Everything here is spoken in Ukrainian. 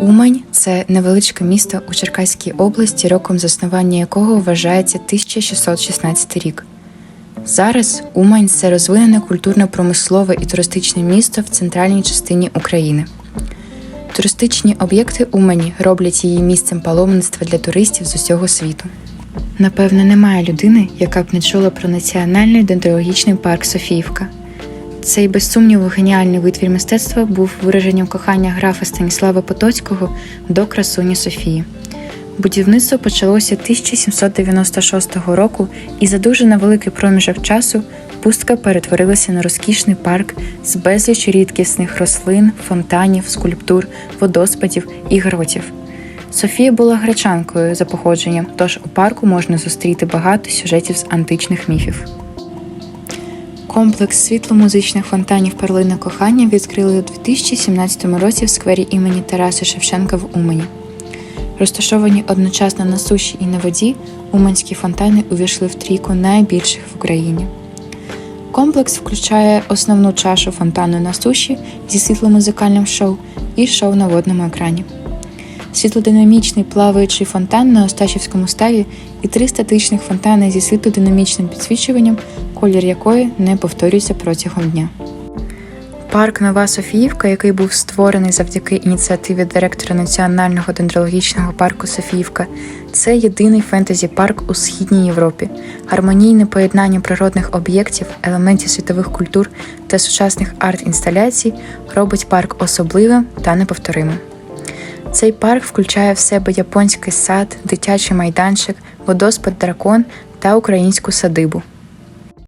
Умань це невеличке місто у Черкаській області, роком заснування якого вважається 1616 рік. Зараз Умань це розвинене культурно-промислове і туристичне місто в центральній частині України. Туристичні об'єкти Умані роблять її місцем паломництва для туристів з усього світу. Напевне, немає людини, яка б не чула про національний дендрологічний парк Софіївка. Цей без сумніву геніальний витвір мистецтва був вираженням кохання графа Станіслава Потоцького до красуні Софії. Будівництво почалося 1796 року, і за дуже невеликий проміжок часу пустка перетворилася на розкішний парк з безліч рідкісних рослин, фонтанів, скульптур, водоспадів і гротів. Софія була гречанкою за походженням, тож у парку можна зустріти багато сюжетів з античних міфів. Комплекс світло-музичних фонтанів Перлина кохання відкрили у 2017 році в сквері імені Тараса Шевченка в Умані. Розташовані одночасно на суші і на воді, уманські фонтани увійшли в трійку найбільших в Україні. Комплекс включає основну чашу фонтану на суші зі світломузикальним шоу і шоу на водному екрані. Світлодинамічний плаваючий фонтан на Осташівському ставі і три статичних фонтани зі світлодинамічним підсвічуванням, колір якої не повторюється протягом дня. Парк Нова Софіївка, який був створений завдяки ініціативі директора Національного дендрологічного парку Софіївка, це єдиний фентезі-парк у східній Європі. Гармонійне поєднання природних об'єктів, елементів світових культур та сучасних арт-інсталяцій робить парк особливим та неповторимим. Цей парк включає в себе японський сад, дитячий майданчик, водоспад дракон та українську садибу.